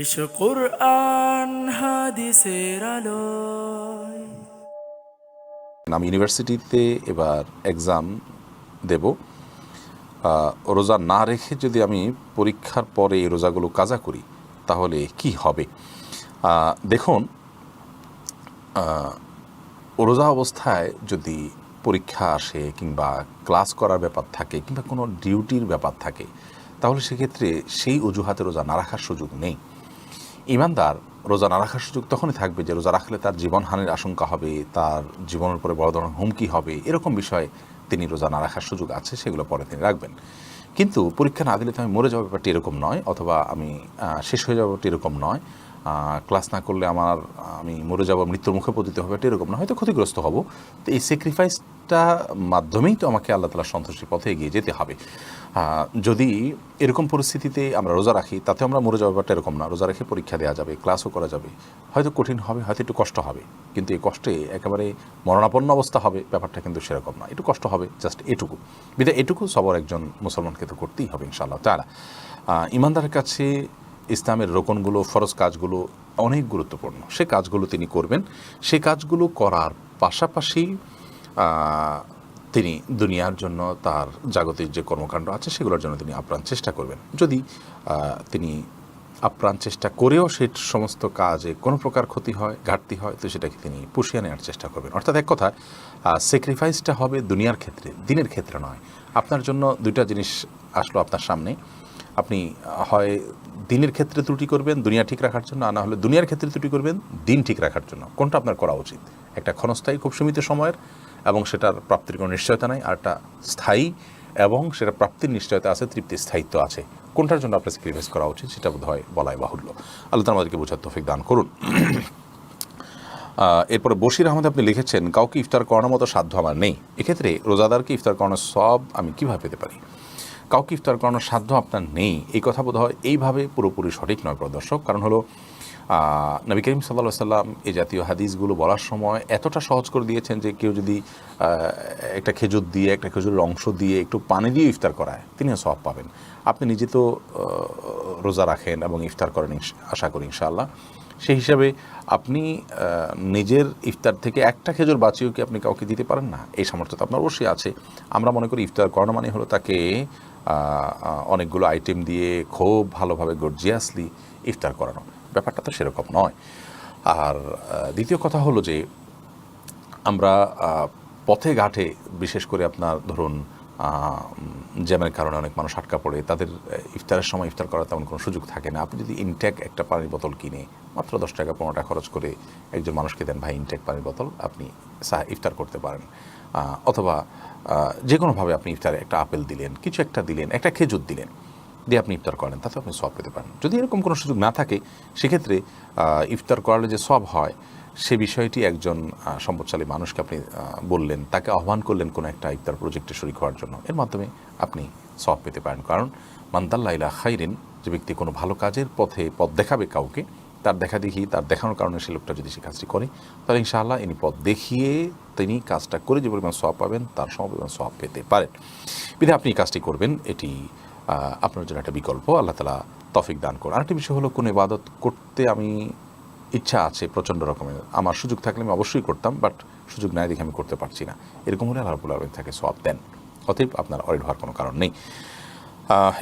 এসো কোরআন হাদিসের আলোয়। আমি ইউনিভার্সিটিতে এবার এক্সাম দেব। রোজা না রেখে যদি আমি পরীক্ষার পরে এই রোজাগুলো কাজা করি, তাহলে কি হবে? দেখুন রোজা অবস্থায় যদি পরীক্ষা আসে কিংবা ক্লাস করার ব্যাপার থাকে কিংবা কোনো ডিউটির ব্যাপার থাকে, তাহলে সেক্ষেত্রে সেই অজুহাতে রোজা না রাখার সুযোগ নেই। ইমানদার রোজা না রাখার সুযোগ তখনই থাকবে যে রোজা রাখলে তার জীবনহানির আশঙ্কা হবে, তার জীবনের উপরে বড় ধরনের হুমকি হবে, এরকম বিষয়ে তিনি রোজা না রাখার সুযোগ আছে, সেগুলো পরে তিনি রাখবেন। কিন্তু পরীক্ষা না দিলে তো আমি মরে যাওয়ার ব্যাপারটি এরকম নয়, অথবা আমি শেষ হয়ে যাওয়ার ব্যাপারটি এরকম নয়। ক্লাস না করলে আমার, আমি মরে যাব, মৃত্যুর মুখে পতিত হবে, এটা এরকম না, হয়তো ক্ষতিগ্রস্ত হব। তো এই স্যাক্রিফাইসটা মাধ্যমেই তো আমাকে আল্লাহ তালা সন্তুষ্টির পথে এগিয়ে যেতে হবে। যদি এরকম পরিস্থিতিতে আমরা রোজা রাখি, তাতে আমরা মরে যাওয়ার ব্যাপারটা এরকম না। রোজা রেখে পরীক্ষা দেওয়া যাবে ক্লাসও করা যাবে। হয়তো কঠিন হবে, হয়তো একটু কষ্ট হবে। কিন্তু এই কষ্টে একেবারে মরণাপন্ন অবস্থা হবে, ব্যাপারটা কিন্তু সেরকম না। একটু কষ্ট হবে জাস্ট এটুকু। বিধায় এটুকু সবার একজন মুসলমানকে তো করতেই হবে, ইনশাআল্লাহ তারা ইমানদারের কাছে ইসলামের রোকনগুলো, ফরজ কাজগুলো অনেক গুরুত্বপূর্ণ। সে কাজগুলো তিনি করবেন। সে কাজগুলো করার পাশাপাশি তিনি দুনিয়ার জন্য তার জাগতিক যে কর্মকাণ্ড আছে, সেগুলোর জন্য তিনি আপ্রাণ চেষ্টা করবেন। যদি তিনি আপ্রাণ চেষ্টা করেও সে সমস্ত কাজে কোনো প্রকার ক্ষতি হয়, ঘাটতি হয়, তো সেটাকে তিনি পুষিয়ে নেওয়ার চেষ্টা করবেন। অর্থাৎ এক কথা স্যাক্রিফাইসটা হবে দুনিয়ার ক্ষেত্রে, দিনের ক্ষেত্রে নয়। আপনার জন্য দুইটা জিনিস আসলো আপনার সামনে। আপনি, হয় দিনের ক্ষেত্রে ত্রুটি করবেন, দুনিয়া ঠিক রাখার জন্য, আর না হলে দুনিয়ার ক্ষেত্রে ত্রুটি করবেন, দিন ঠিক রাখার জন্য। কোনটা আপনার করা উচিত? একটা ক্ষণস্থায়ী, খুব সীমিত সময়ের, এবং সেটার প্রাপ্তির কোনো নিশ্চয়তা নাই, আর একটা স্থায়ী, এবং সেটা প্রাপ্তির নিশ্চয়তা আছে, তৃপ্তির স্থায়িত্ব আছে। কোনটার জন্য আপনার স্যাক্রিফাইস করা উচিত, সেটা বোধ হয় বলাই বাহুল্য। আল্লাহ আমাদেরকে বোঝার তৌফিক দান করুন। এরপরে বশির আহমদ আপনি লিখেছেন, কাউকে ইফতার করানোর মতো সাধ্য আমার নেই। এক্ষেত্রে রোজাদারকে ইফতার করানোর সব আমি কীভাবে পেতে পারি? কাউকে ইফতার করানোর সাধ্য আপনার নেই। এই কথা বোধ হয় এইভাবে পুরোপুরি সঠিক নয় প্রদর্শক কারণ হলো নবী করিম সাল্লা সাল্লাম এই জাতীয় হাদিসগুলো বলার সময় এতটা সহজ করে দিয়েছেন যে কেউ যদি একটা খেজুর দিয়ে, একটা খেজুরের অংশ দিয়ে একটু পানি দিয়ে ইফতার করায় তিনিও সব পাবেন। আপনি নিজে তো রোজা রাখেন এবং ইফতার করেন আশা করি ইনশাআল্লাহ। সেই হিসাবে আপনি নিজের ইফতার থেকে একটা খেজুর বাঁচিয়েও কি আপনি কাউকে দিতে পারেন না? এই সামর্থ্য তো আপনার অবশ্যই আছে। আমরা মনে করি ইফতার করানো মানে হলো তাকে অনেকগুলো আইটেম দিয়ে খুব ভালোভাবে গর্জিয়াসলি ইফতার করানো। ব্যাপারটা তো সেরকম নয়। আর দ্বিতীয় কথা হলো যে, আমরা পথে ঘাটে বিশেষ করে আপনার ধরুন জ্যামের কারণে অনেক মানুষ আটকা পড়ে, তাদের ইফতারের সময় ইফতার করার তেমন কোনো সুযোগ থাকে না। আপনি যদি ইনটেক একটা পানির বোতল কিনে, মাত্র দশ টাকা, পনেরো টাকা খরচ করে একজন মানুষকে দেন, ভাই ইনটেক পানির বোতল আপনি ইফতার করতে পারেন। অথবা যে কোনোভাবে আপনি ইফতারে একটা আপেল দিলেন, কিছু একটা দিলেন, একটা খেজুর দিলেন, দিয়ে আপনি ইফতার করেন, তাতে আপনি সব পেতে পারেন। যদি এরকম কোনো সুযোগ না থাকে, সেক্ষেত্রে ইফতার করালে যে সব হয়, সে বিষয়টি একজন সম্পদশালী মানুষকে আপনি বললেন, তাকে আহ্বান করলেন কোনো একটা ইফতার প্রজেক্টে শরিক হওয়ার জন্য। এর মাধ্যমে আপনি সব পেতে পারেন। কারণ মান্দাল্লাইলা খাইরিন, যে ব্যক্তি কোনো ভালো কাজের পথে পথ দেখাবে কাউকে তার দেখা দেখি, তার দেখানোর কারণে সে লোকটা যদি সে কাজটি করে, তাহলে ইনশাআল্লাহ ইনি পথ দেখিয়ে তিনি কাজটা করে যে পরিমাণ সব পাবেন, তার সম পরিমাণ সব পেতে পারেন। বিধে আপনি কাজটি করবেন, এটি আপনার জন্য একটা বিকল্প। আল্লাহ তালা তফিক দান করুন। আরেকটি বিষয় হলো, কোনো ইবাদত করতে আমি ইচ্ছা আছে প্রচণ্ড রকমের। আমার সুযোগ থাকলে আমি অবশ্যই করতাম, বাট সুযোগ নাই দেখে আমি করতে পারছি না। এরকম হলে আল্লাহ রাবুল আলমিন তাকে সব দেন। অতএব আপনার অরিড হওয়ার কোনো কারণ নেই।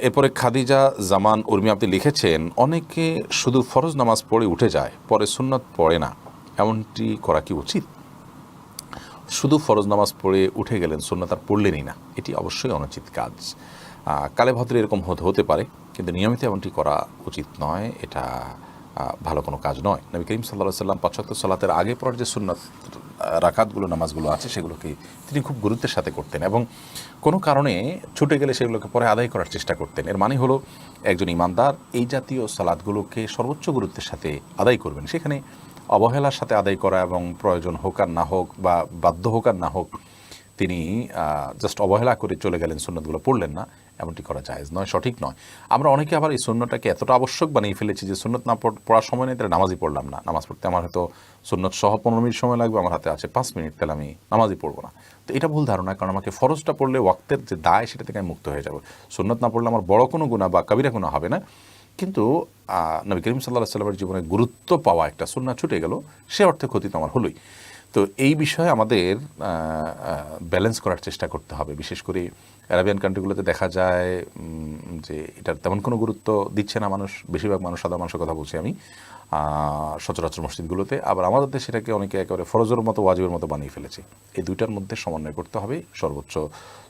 এরপরে খাদিজা জামান উর্মি আপনি লিখেছেন, অনেকে শুধু ফরজ নামাজ পড়ে উঠে যায়, পরে সুন্নত পড়ে না। এমনটি করা কি উচিত? শুধু ফরজ নামাজ পড়ে উঠে গেলেন, সুন্নত আর পড়লেনই না। এটি অবশ্যই অনুচিত কাজ। কালে ভদ্রে এরকম হতে হতে পারে, কিন্তু নিয়মিত এমনটি করা উচিত নয়। এটা ভালো কোনো কাজ নয়। নবী করিম সাল্লাহ সাল্লাম পাশ্চাত্য সালাতের আগে পড়ার যে সুন্নত আহ, রাকাতগুলো নামাজগুলো আছে সেগুলোকে তিনি খুব গুরুত্বের সাথে করতেন এবং কোনো কারণে ছুটে গেলে সেগুলোকে পরে আদায় করার চেষ্টা করতেন। এর মানে হলো একজন ইমানদার এই জাতীয় সালাদগুলোকে সর্বোচ্চ গুরুত্বের সাথে আদায় করবেন। সেখানে অবহেলার সাথে আদায় করা এবং প্রয়োজন হোক আর না হোক বা বাধ্য হোক আর না হোক তিনি জাস্ট অবহেলা করে চলে গেলেন সুন্নতগুলো পড়লেন না। এমনটি করা জায়েজ নয়, সঠিক নয়। আমরা অনেকে আবার এই সুন্নতটাকে এতটা আবশ্যক বানিয়ে ফেলেছি যে সুন্নত না পড়- পড়ার সময় নেই, তাহলে নামাজই পড়লাম না। নামাজ পড়তে আমার হয়তো সুন্নত সহ পনেরো মিনিট সময় লাগবে, আমার হাতে আছে পাঁচ মিনিট, তাহলে আমি নামাজই পড়ব না। তো এটা ভুল ধারণা, কারণ আমাকে ফরজটা পড়লে ওয়াক্তের যে দায় সেটা থেকে আমি মুক্ত হয়ে যাব। সুন্নত না পড়লে আমার বড় কোনো গুণা বা কবিরা গুণা হবে না। কিন্তু নবী করিম সাল্লাহ সাল্লামের জীবনে গুরুত্ব পাওয়া একটা সুন্না ছুটে গেল, সে অর্থে ক্ষতি তো আমার হলোই। তো এই বিষয়ে আমাদের ব্যালেন্স করার চেষ্টা করতে হবে। বিশেষ করে অ্যারাবিয়ান কান্ট্রিগুলোতে দেখা যায় যে এটার তেমন কোনো গুরুত্ব দিচ্ছে না মানুষ, বেশিরভাগ মানুষ সাদা মানুষের কথা বলছি আমি সচরাচর মসজিদগুলোতে। আবার আমাদের দেশে সেটাকে অনেকে একেবারে ফরজের মতো, ওয়াজিবের মতো বানিয়ে ফেলেছে। এই দুইটার মধ্যে সমন্বয় করতে হবে, সর্বোচ্চ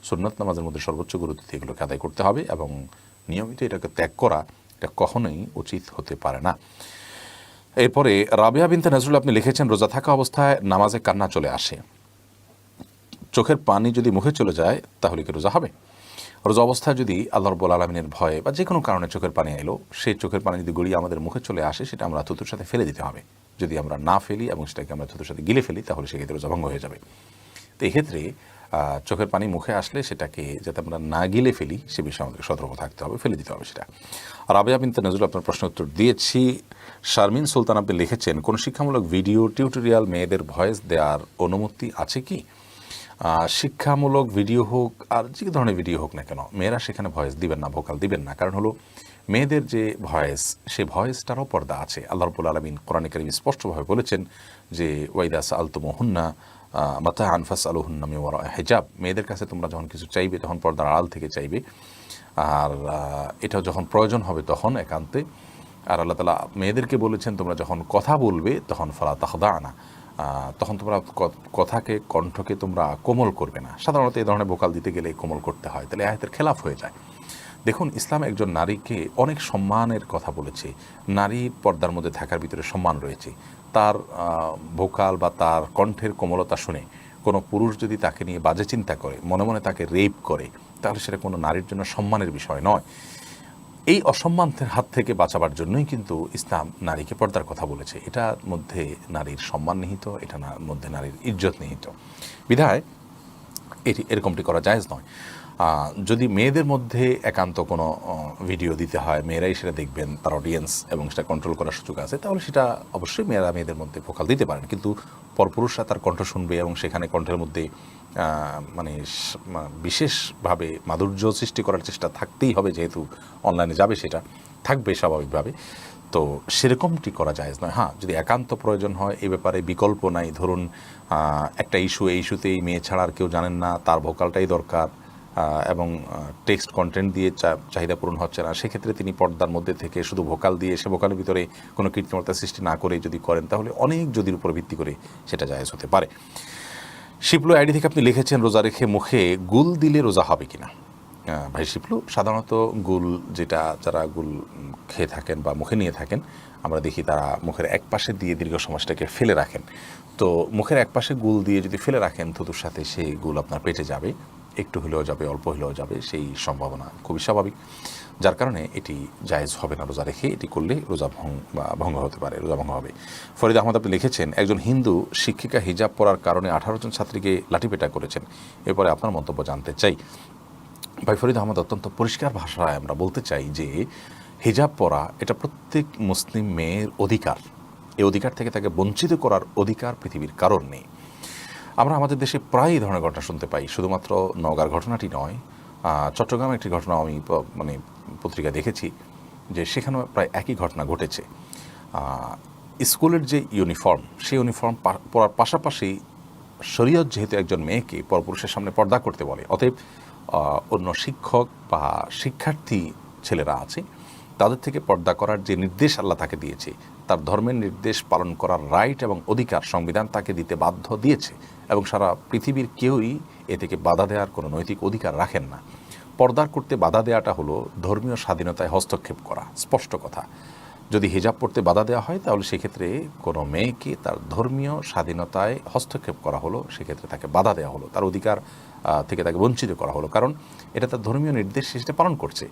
সুন্নত নামাজের মধ্যে সর্বোচ্চ গুরুত্ব দিয়ে এগুলোকে আদায় করতে হবে এবং নিয়মিত এটাকে ত্যাগ করা এটা কখনোই উচিত হতে পারে না। এরপরে রাবিয়া বিনতে নজরুল আপনি লিখেছেন, রোজা থাকা অবস্থায় নামাজে কান্না চলে আসে। চোখের পানি যদি মুখে চলে যায়, তাহলে কি রোজা হবে? রোজা অবস্থায় যদি আল্লাহ রব্বুল আলমিনের ভয়ে বা যে কোনো কারণে চোখের পানি এলো, সেই চোখের পানি যদি গড়িয়ে আমাদের মুখে চলে আসে, সেটা আমরা থুতুর সাথে ফেলে দিতে হবে। যদি আমরা না ফেলি এবং সেটাকে আমরা থুতুর সাথে গিলে ফেলি, তাহলে সেক্ষেত্রে রোজা ভঙ্গ হয়ে যাবে। তো এক্ষেত্রে চোখের পানি মুখে আসলে সেটাকে যাতে আমরা না গিলে ফেলি, সে বিষয়ে আমাদের সতর্ক থাকতে হবে, ফেলে দিতে হবে সেটা। আর রাবেয়া বিনতে নজরুল আপনার প্রশ্ন উত্তর দিয়েছি। শারমিন সুলতান আপনি লিখেছেন, কোন শিক্ষামূলক ভিডিও, টিউটোরিয়াল মেয়েদের ভয়েস দেওয়ার অনুমতি আছে কি? শিক্ষামূলক ভিডিও হোক আর যে ধরনের ভিডিও হোক না কেন মেয়েরা সেখানে ভয়েস দিবেন না ভোকাল দিবেন না। কারণ হলো মেয়েদের যে ভয়েস সে ভয়েসটারও পর্দা আছে। আল্লাহ রবুল আলমিন কোরআন করিম স্পষ্টভাবে বলেছেন যে ওয়াইদাস আলতুমহুন্না মাতা আনফাস আলহুন্না মেওয়ারা হেজাব। মেয়েদের কাছে তোমরা যখন কিছু চাইবে তখন পর্দার আড়াল থেকে চাইবে। আর আহ, এটা যখন প্রয়োজন হবে তখন একান্তে। আর আল্লাহ তালা মেয়েদেরকে বলেছেন তোমরা যখন কথা বলবে তখন ফলা তাহদা আনা তখন তোমরা কথাকে, কণ্ঠকে তোমরা কোমল করবে না। সাধারণত এই ধরনের বোকাল দিতে গেলে কোমল করতে হয়, তাহলে আয়াতের খেলাফ হয়ে যায়। দেখুন, ইসলাম একজন নারীকে অনেক সম্মানের কথা বলেছে। নারী পর্দার মধ্যে থাকার ভিতরে সম্মান রয়েছে। তার ভোকাল বা তার কণ্ঠের কোমলতা শুনে কোনো পুরুষ যদি তাকে নিয়ে বাজে চিন্তা করে, মনে মনে তাকে রেপ করে, তাহলে সেটা কোনো নারীর জন্য সম্মানের বিষয় নয়। এই অসম্মানের হাত থেকে বাঁচাবার জন্যই কিন্তু ইসলাম নারীকে পর্দার কথা বলেছে। এটার মধ্যে নারীর সম্মান নিহিত, এটা মধ্যে নারীর ইজ্জত নিহিত। বিধায় এটি এরকমটি করা জায়েজ নয়। যদি মেয়েদের মধ্যে একান্ত কোনো ভিডিও দিতে হয়, মেয়েরাই সেটা দেখবেন, তার অডিয়েন্স এবং সেটা কন্ট্রোল করার সুযোগ আছে, তাহলে সেটা অবশ্যই মেয়েরা মেয়েদের মধ্যে ফোকাল দিতে পারেন। কিন্তু পরপুরুষরা তার কণ্ঠ শুনবে এবং সেখানে কণ্ঠের মধ্যে মানে বিশেষভাবে মাধুর্য সৃষ্টি করার চেষ্টা থাকতেই হবে, যেহেতু অনলাইনে যাবে সেটা থাকবে স্বাভাবিকভাবে। তো সেরকমটি করা যায় নয়। হ্যাঁ যদি একান্ত প্রয়োজন হয়, এ ব্যাপারে বিকল্প নাই। ধরুন একটা ইস্যু এই ইস্যুতেই মেয়ে ছাড়া আর কেউ জানেন না, তার ভোকালটাই দরকার এবং টেক্সট কন্টেন্ট দিয়ে চাহিদা পূরণ হচ্ছে না। সেক্ষেত্রে তিনি পর্দার মধ্যে থেকে শুধু ভোকাল দিয়ে সে ভোকালের ভিতরে কোনো কৃত্রিমতা সৃষ্টি না করে যদি করেন, তাহলে অনেক যদির উপর ভিত্তি করে সেটা জায়েজ হতে পারে। শিপলু আইডি থেকে আপনি লিখেছেন, রোজা রেখে মুখে গুল দিলে রোজা হবে কিনা? ভাই শিপলু, সাধারণত গুল যেটা যারা গুল খেয়ে থাকেন বা মুখে নিয়ে থাকেন, আমরা দেখি তারা মুখের এক পাশে দিয়ে দীর্ঘ সমাজটাকে ফেলে রাখেন। তো মুখের এক পাশে গুল দিয়ে যদি ফেলে রাখেন, থুতুর সাথে সেই গুল আপনার পেটে যাবে। একটু হলেও যাবে, অল্প হলেও যাবে, সেই সম্ভাবনা খুবই স্বাভাবিক। যার কারণে এটি জায়েজ হবে না রোজা রেখে, এটি করলে রোজা ভঙ্গ হতে পারে, রোজা ভঙ্গ হবে। ফরিদ আহমদ আপনি লিখেছেন, একজন হিন্দু শিক্ষিকা হিজাব পরার কারণে আঠারো জন ছাত্রীকে লাঠিপেটা করেছেন। এরপরে আপনার মন্তব্য জানতে চাই। ভাই ফরিদ আহমদ অত্যন্ত পরিষ্কার ভাষায় আমরা বলতে চাই যে, হিজাব পরা এটা প্রত্যেক মুসলিম মেয়ের অধিকার। এই অধিকার থেকে তাকে বঞ্চিত করার অধিকার পৃথিবীর কারণ নেই। আমরা আমাদের দেশে প্রায় এই ধরনের ঘটনা শুনতে পাই। শুধুমাত্র নওগাঁর ঘটনাটি নয় চট্টগ্রামে একটি ঘটনা আমি মানে পত্রিকা দেখেছি যে সেখানেও প্রায় একই ঘটনা ঘটেছে। স্কুলের যে ইউনিফর্ম, সেই ইউনিফর্ম পরার পাশাপাশি শরীয়ত যেহেতু একজন মেয়েকে পরপুরুষের সামনে পর্দা করতে বলে, অতএব অন্য শিক্ষক বা শিক্ষার্থী ছেলেরা আছে তাদের থেকে পর্দা করার যে নির্দেশ আল্লাহ তাকে দিয়েছে, তার ধর্মের নির্দেশ পালন করার রাইট এবং অধিকার সংবিধান তাকে দিতে বাধ্য দিয়েছে এবং সারা পৃথিবীর কেউই এ থেকে বাধা দেওয়ার কোনো নৈতিক অধিকার রাখেন না। পর্দার করতে বাধা দেওয়াটা হলো ধর্মীয় স্বাধীনতায় হস্তক্ষেপ করা, স্পষ্ট কথা। যদি হিজাব পড়তে বাধা দেওয়া হয়, তাহলে সেক্ষেত্রে কোনো মেয়েকে তার ধর্মীয় স্বাধীনতায় হস্তক্ষেপ করা হলো, সেক্ষেত্রে তাকে বাধা দেওয়া হলো। তার অধিকার থেকে তাকে বঞ্চিত করা হলো। কারণ এটা তার ধর্মীয় নির্দেশ সেটা পালন করছে।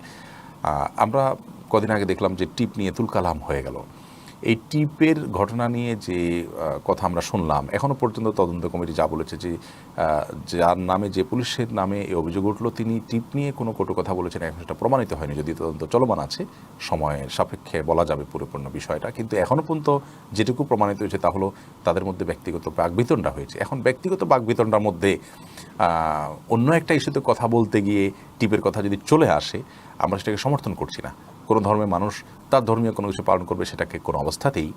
আমরা কদিন আগে দেখলাম যে টিপ নিয়ে তুলকালাম হয়ে গেল। এই টিপের ঘটনা নিয়ে যে কথা আমরা শুনলাম এখনও পর্যন্ত তদন্ত কমিটি যা বলেছে যে যার নামে যে পুলিশের নামে এই অভিযোগ উঠল, তিনি টিপ নিয়ে কোনো কটু কথা বলেছেন, এখন সেটা প্রমাণিত হয়নি, যদি তদন্ত চলমান আছে, সময়ের সাপেক্ষে বলা যাবে পরিপূর্ণ বিষয়টা। কিন্তু এখনও পর্যন্ত যেটুকু প্রমাণিত হয়েছে, তা হলো তাদের মধ্যে ব্যক্তিগত বাগবিতণ্ডা হয়েছে। এখন ব্যক্তিগত বাগবিতণ্ডার মধ্যে অন্য একটা ইস্যুতে কথা বলতে গিয়ে টিপের কথা যদি চলে আসে, আমরা সেটাকে সমর্থন করছি না। কোনো ধর্মের মানুষ তার ধর্মীয় কোনো কিছু পালন করবে সেটাকে কোনো অবস্থাতেই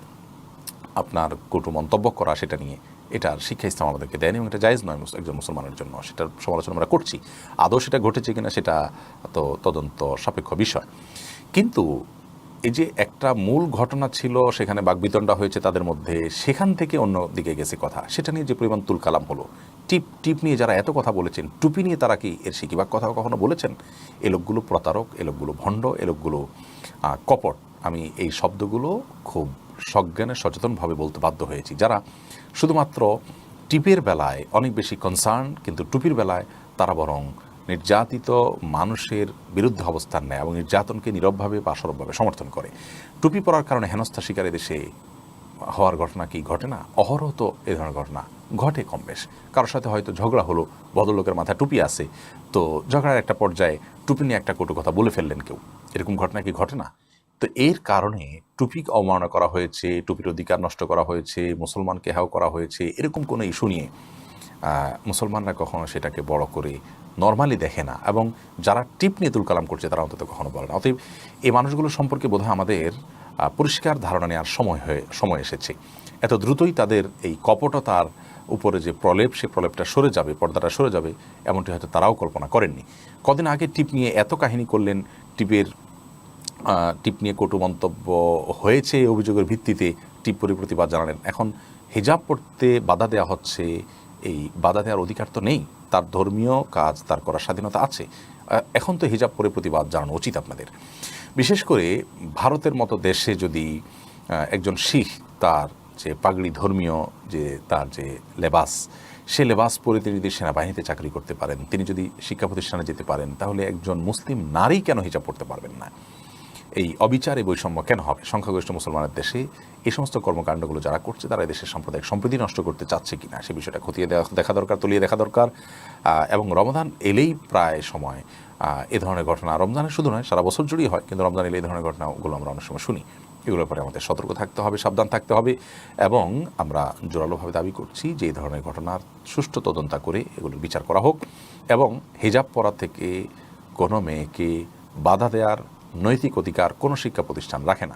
আপনার কটু মন্তব্য করা সেটা নিয়ে এটার শিক্ষা ইসলাম আমাদেরকে দেয়নি এবং এটা জায়েজ নয় একজন মুসলমানের জন্য। সেটার সমালোচনা আমরা করছি। আদৌ সেটা ঘটেছে কিনা সেটা তো তদন্ত সাপেক্ষ বিষয়। কিন্তু এই যে একটা মূল ঘটনা ছিল, সেখানে বাগবিতণ্ডা হয়েছে তাদের মধ্যে, সেখান থেকে অন্য দিকে গেছে কথা। সেটা নিয়ে যে পরিমাণ তুল কালাম হলো। টিপ টিপ নিয়ে যারা এত কথা বলেছেন, টুপি নিয়ে তারা কি এর শিকিবাগ কথা কখনো বলেছেন? এ লোকগুলো প্রতারক, এ লোকগুলো ভণ্ড, এ লোকগুলো কপট। আমি এই শব্দগুলো খুব সজ্ঞানে, সচেতনভাবে বলতে বাধ্য হয়েছি। যারা শুধুমাত্র টিপের বেলায় অনেক বেশি কনসার্ন কিন্তু টুপির বেলায় তারা বরং নির্যাতিত মানুষের বিরুদ্ধে অবস্থান নেয় এবং নির্যাতনকে নীরবভাবে বা সরবভাবে সমর্থন করে। টুপি পরার কারণে হেনস্থা শিকারে দেশে হওয়ার ঘটনা কি ঘটে না? অহরহ তো এ ধরনের ঘটনা ঘটে কম বেশ। কারোর সাথে হয়তো ঝগড়া হলো, ভদ্রলোকের মাথায় টুপি আছে, তো ঝগড়ার একটা পর্যায়ে টুপি নিয়ে একটা কটু কথা বলে ফেললেন কেউ। এরকম ঘটনা কি ঘটে না? তো এর কারণে টুপি অবমাননা করা হয়েছে, টুপির অধিকার নষ্ট করা হয়েছে, মুসলমানকে হাও করা হয়েছে, এরকম কোনো ইস্যু নিয়ে মুসলমানরা কখনো সেটাকে বড় করে নর্মালি দেখে না এবং যারা টিপ নিয়ে তুল কালাম করছে তারা অন্তত কখনো বলে না। অতএব এই মানুষগুলো সম্পর্কে বোধহয় আমাদের পরিষ্কার ধারণা নেওয়ার সময় হয়ে, সময় এসেছে। এত দ্রুতই তাদের এই কপটতার উপরে যে প্রলেপ, সে প্রলেপটা সরে যাবে, পর্দাটা সরে যাবে, এমনটি হয়তো তারাও কল্পনা করেননি। কদিন আগে টিপ নিয়ে এত কাহিনী করলেন, টিপের টিপ নিয়ে কটু মন্তব্য হয়েছে অভিযোগের ভিত্তিতে, টিপ পরি প্রতিবাদ জানালেন। এখন হিজাব পড়তে বাধা দেওয়া হচ্ছে, এই বাধা দেওয়ার অধিকার তো নেই। তার ধর্মীয় কাজ, তার করার স্বাধীনতা আছে। এখন তো হিজাব পরে প্রতিবাদ জানানো উচিত আপনাদের। বিশেষ করে ভারতের মতো দেশে যদি একজন শিখ তার যে পাগড়ি ধর্মীয় যে তার যে লেবাস, সে লেবাস পরে তিনি যদি সেনাবাহিনীতে চাকরি করতে পারেন, তিনি যদি শিক্ষা প্রতিষ্ঠানে যেতে পারেন, তাহলে একজন মুসলিম নারী কেন হিজাব পড়তে পারবেন না? এই অবিচারে বৈষম্য কেন হবে? সংখ্যাগরিষ্ঠ মুসলমানের দেশে এই সমস্ত কর্মকাণ্ডগুলো যারা করছে, তারা এই দেশের সাম্প্রদায়িক সম্প্রীতি নষ্ট করতে চাচ্ছে কিনা, সে বিষয়টা খতিয়ে দেখা দরকার, তলিয়ে দেখা দরকার। এবং রমদান এলেই প্রায় সময় এ ধরনের ঘটনা রমজানে শুধু নয়, সারা বছর জুড়েই হয়, কিন্তু রমজান এলে এই ধরনের ঘটনাগুলো আমরা অনেক সময় শুনি। এগুলোর পরে আমাদের সতর্ক থাকতে হবে, সাবধান থাকতে হবে এবং আমরা জোরালোভাবে দাবি করছি যে এই ধরনের ঘটনার সুষ্ঠু তদন্ত করে এগুলোর বিচার করা হোক এবং হিজাব পরা থেকে কোনো মেয়েকে বাধা দেওয়ার নৈতিক অধিকার কোনো শিক্ষা প্রতিষ্ঠান রাখে না।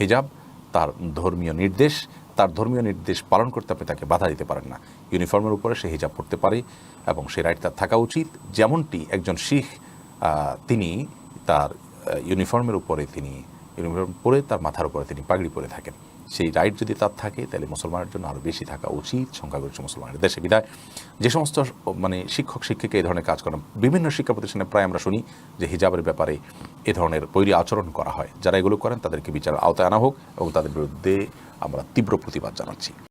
হিজাব, তার ধর্মীয় নির্দেশ, তার ধর্মীয় নির্দেশ পালন করতে আপনি তাকে বাধা দিতে পারেন না। ইউনিফর্মের উপরে সে হিজাব পড়তে পারে এবং সে রাইট তার থাকা উচিত। যেমনটি একজন শিখ তিনি তার ইউনিফর্মের উপরে তিনি, ইউনিফর্ম পরে তার মাথার উপরে তিনি পাগড়ি পরে থাকেন। সেই রাইট যদি তার থাকে, তাহলে মুসলমানের জন্য আরও বেশি থাকা উচিত। সংখ্যাগরিষ্ঠ মুসলমানের দেশে বিদায়। যে সমস্ত মানে শিক্ষক, শিক্ষিকা এই ধরনের কাজ করেন, বিভিন্ন শিক্ষা প্রতিষ্ঠানে প্রায় আমরা শুনি যে হিজাবের ব্যাপারে এ ধরনের বৈরী আচরণ করা হয়। যারা এগুলো করেন, তাদেরকে বিচার আওতায় আনা হোক এবং তাদের বিরুদ্ধে আমরা তীব্র প্রতিবাদ জানাচ্ছি।